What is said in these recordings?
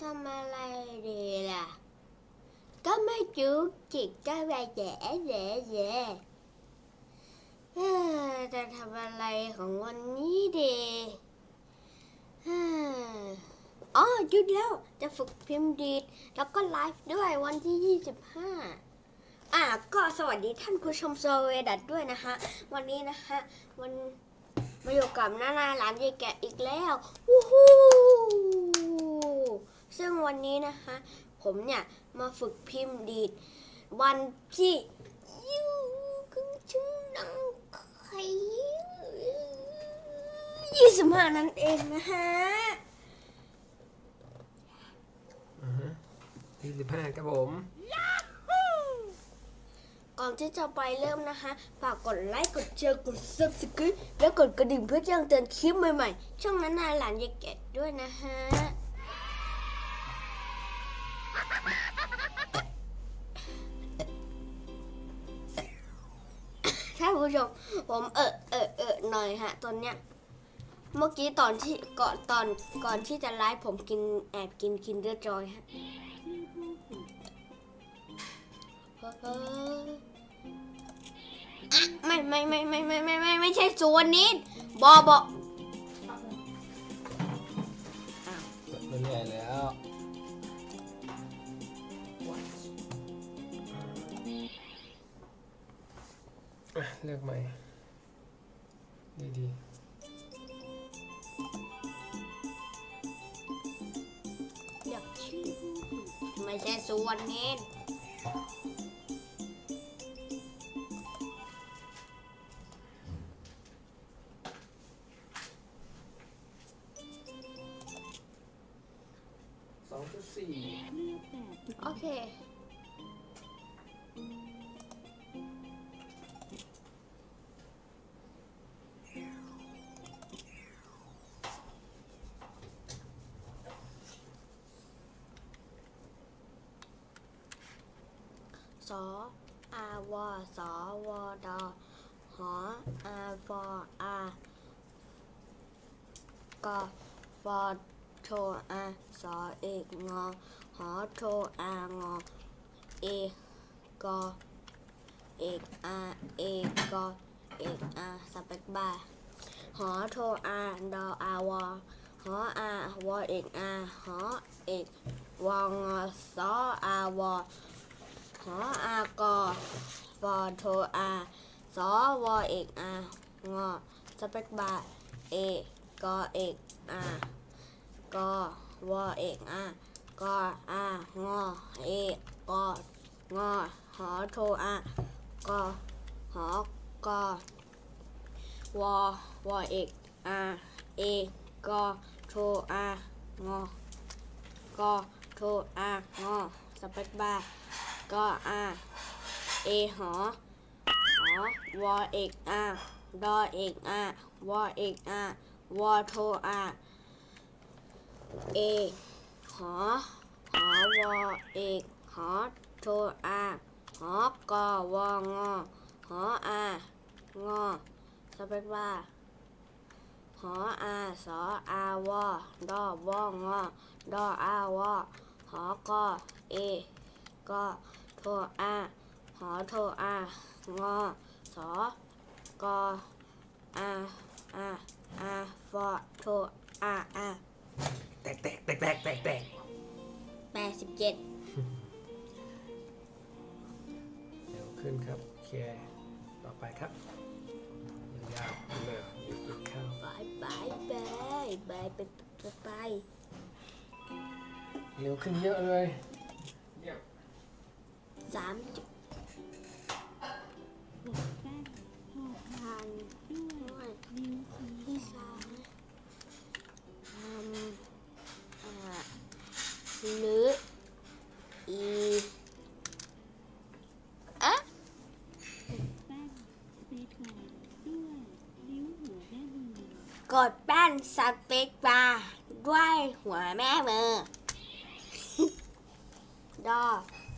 ทำอะไรดีล่ะ ก็ไม่จุกจิกก็ไปแย่แย่แย่เอ้อจะทำอะไรของวันนี้ดีอ๋อหยุดแล้วจะฝึกพิมพ์ดีดแล้วก็ไลฟ์ด้วยวันที่ 25 อะก็สวัสดีท่านผู้ชมโซเวดัดด้วยนะคะ วันนี้นะคะวันมาอยู่กับน้านาหลานยายแกะอีกแล้ว วู้ฮู้ ซึ่งวันนี้นะคะ ผมเนี่ยมาฝึกพิมพ์ดีด วันที่ยูกังชุนนังไข่ยี่สิบห้านั่นเองนะฮะที่สิบห้าครับผมก่อนที่จะไปเริ่มนะคะ ฝากกดไลค์ กดแชร์ กด subscribe แล้วกดกระดิ่งเพื่อแจ้งเตือนคลิปใหม่ๆ ช่องนั้นนาหลานยายแกะด้วยนะฮะ ผมเออเออเออหน่อยฮะตอนเนี้ยเมื่อกี้ตอนที่ก่อนตอนก่อนที่จะไลฟ์ผมกินแอบกินคินเดอร์จอยฮะอะไม่ไม่ไม่ไม่ไม่ไม่ไม่ไม่ใช่ส่วนนี้บอบอมันใหญ่แล้วอะเลือกใหม่ ดีอยากชื่อไม่ใช่สุวนนี้ สออาวอสอวอดอหออาฟออากอฟอโทอาสอเอกงอหอโทอางอเอกอเอกอาเอกอเอกอาสเปกบาหอโทอาดออาวอหออาวอเอกอาหอเอกวองอสออาวอ หออากอฟอโทอาสอวอเอกอางอสเปกบาเอกอเอกอากอวอเอกอากออางอเอกองอหอโทอากอหอกอวอวอเอกอาเอกอโทอางอกอโทอางอสเปกบา ก็อาเอหอหอวอเอกอาดอเอกอาวอเอกอาวอโทอาเอหอหอวอเอกหอโทอาหอกอวองอหออางอสเปกว่าหออาสออาวอดอวองอดออาวอหอกอเอก็ ทอาหอโทอางอสอกออาอาอาฟอโทอาอาแตกแตกแตกแตกแตกแตกแปดสิบเจ็ดเร็วขึ้นครับโอเคต่อไปครับยาวๆเลยหยุดหยุดเข้าบายบายบายบายไปไปไปเร็วขึ้นเยอะเลยเยี่ยม สามจุดพันด้วยที่สามทำอ่าหรืออีอะกดแป้นสเปกบาร์ด้วยหัวแม่มือ ดอ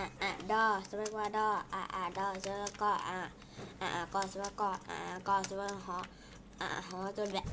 อะอะดอสเปกบาดออะอะดอสเปกก็อะอะอะก็สเปกก็อะอะก็สเปกหออะอะหอจนแบบ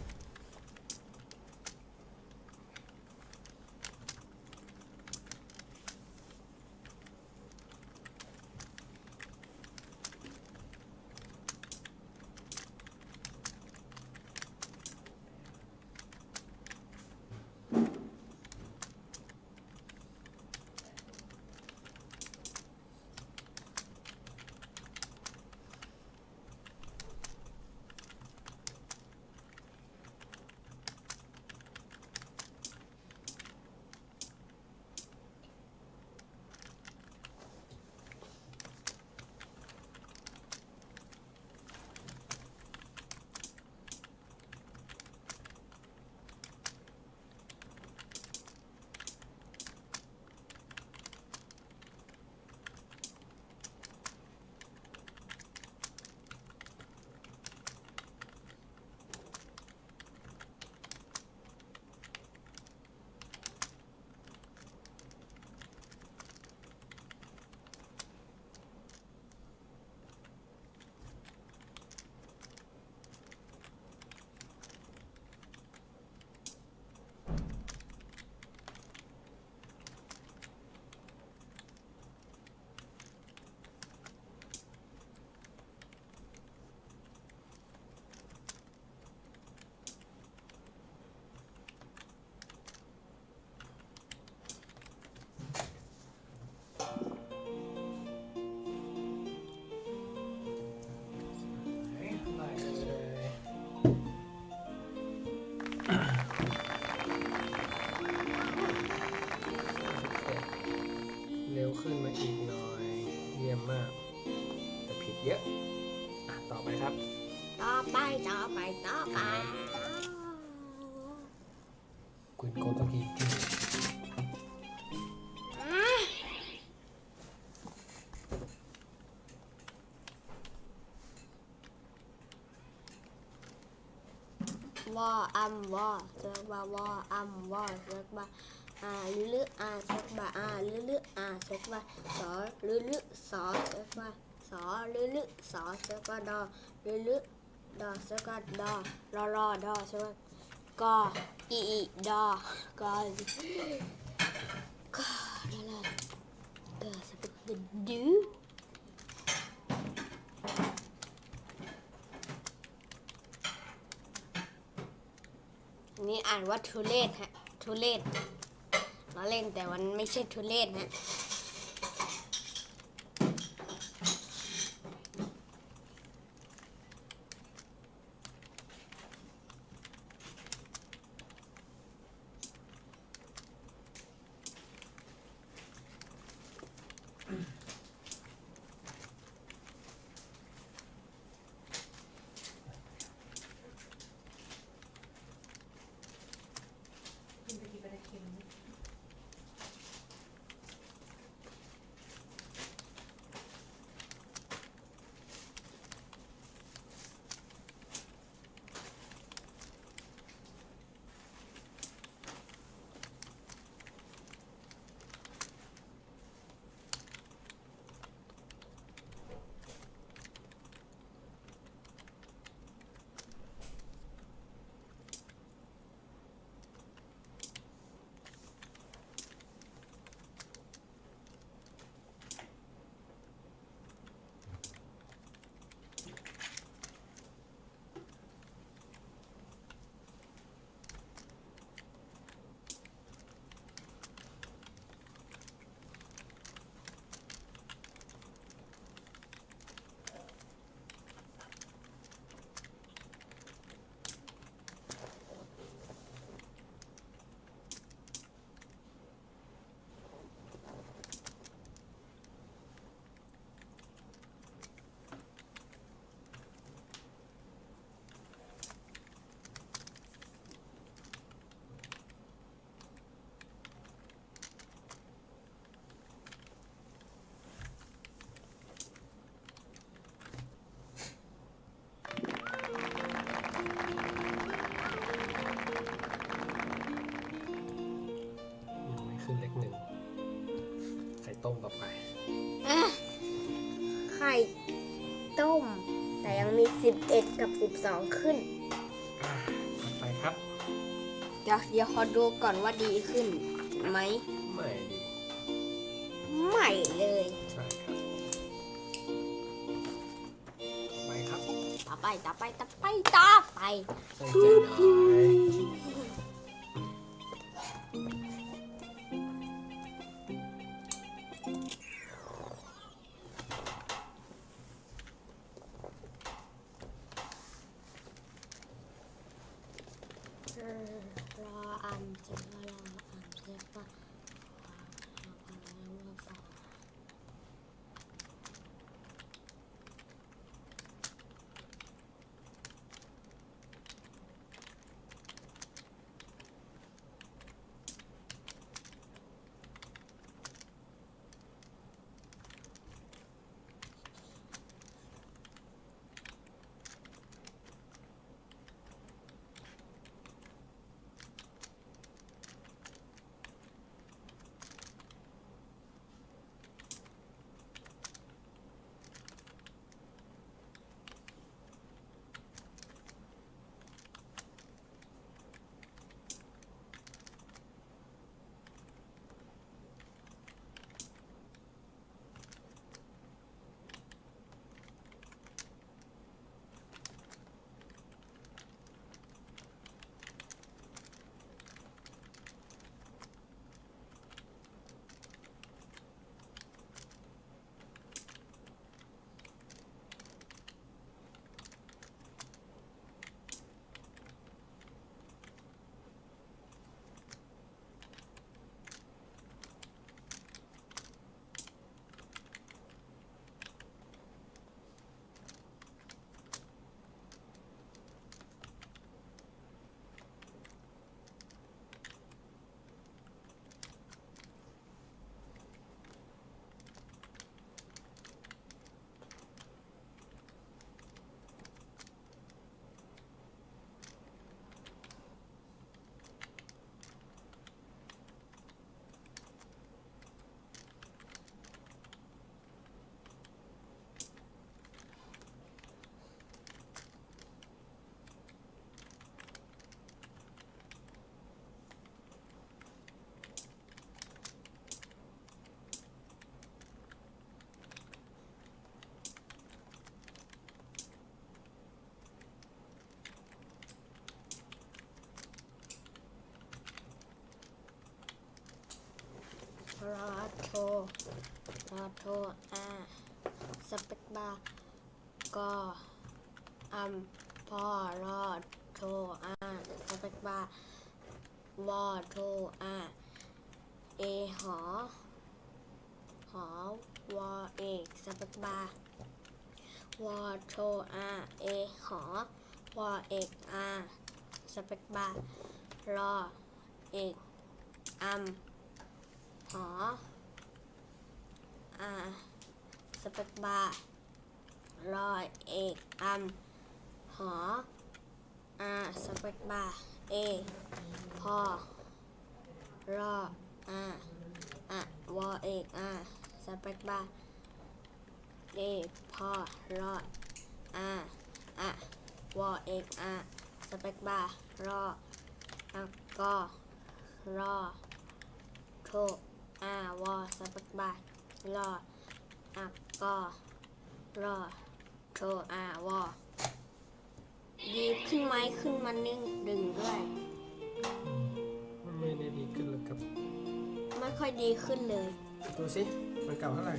ต่อไปต่อไปต่อไปคุณโกตะพีที่ว่าอัมว่าเซิร์กว่าว่าอัมว่าเซิร์กว่าอ่าลือลืออ่าเซิร์กว่าอ่าลือลืออ่าเซิร์กว่าสอลือลือสอเซิร์กว่าสอลือลือสอเซิร์กว่าดอลือลือ ดอเซิร์กว่าดอรอรอดอเซิร์กว่ากออีอีดอกอก็นั่นแหละก็สเปกดูอันนี้อ่านว่าทุเลศฮะทุเลศเราเล่นแต่มันไม่ใช่ทุเลศฮะ ขึ้นเลขหนึ่ง ไข่ต้มต่อไปอะไข่ต้ม แต่ยังมี 11 กับ 12 ขึ้นอะต่อไปครับ เดี๋ยวเดี๋ยวขอดูก่อนว่าดีขึ้นไหม ไม่ดีไม่เลย ใช่ครับไปครับต่อไปต่อไปต่อไปต่อไปใส่ใจหน่อย โทอาสเปกบาร์กออัมพอรอโทอาสเปกบาร์วอโทอาเอหอ หอวอเอกสเปกบาร์วอโทอาเอหอวอเอกอาสเปกบาร์รอเอกอัมหอ อาสเปกบาร์รอเอกอัมหออาสเปกบาร์เอพอรออาอะวอเอกอาสเปกบาร์เอพอรออาอะวอเอกอาสเปกบาร์รออะกอรอโทอาวอสเปกบาร์ รออะกอรอโทอาวอดีขึ้นไหมขึ้นมาหนึ่งดึงด้วยมันไม่ได้ดีขึ้นเลยครับ ไม่ค่อยดีขึ้นเลย ดูสิ มันเก่าเท่าไหร่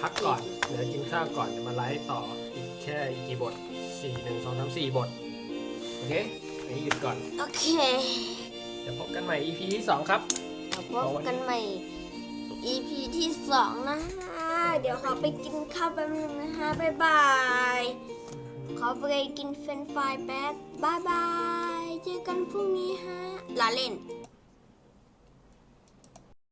พักก่อน เดี๋ยวกินข้าวก่อนเดี๋ยวมาไลฟ์ต่ออีกแค่อีกกี่บทสี่หนึ่งสองสามสี่บท โอเคอันนี้หยุดก่อน โอเคเดี๋ยวพบกันใหม่ EP ที่สองครับ เดี๋ยวพบกันใหม่ EP ที่2นะฮะเดี๋ยวขอไปกินข้าวแป๊บนึงนะฮะบ๊ายบายขอไปกินเฟรนช์ฟรายแป๊บบ๊ายบาย เจอกันพรุ่งนี้ฮะลาเล่น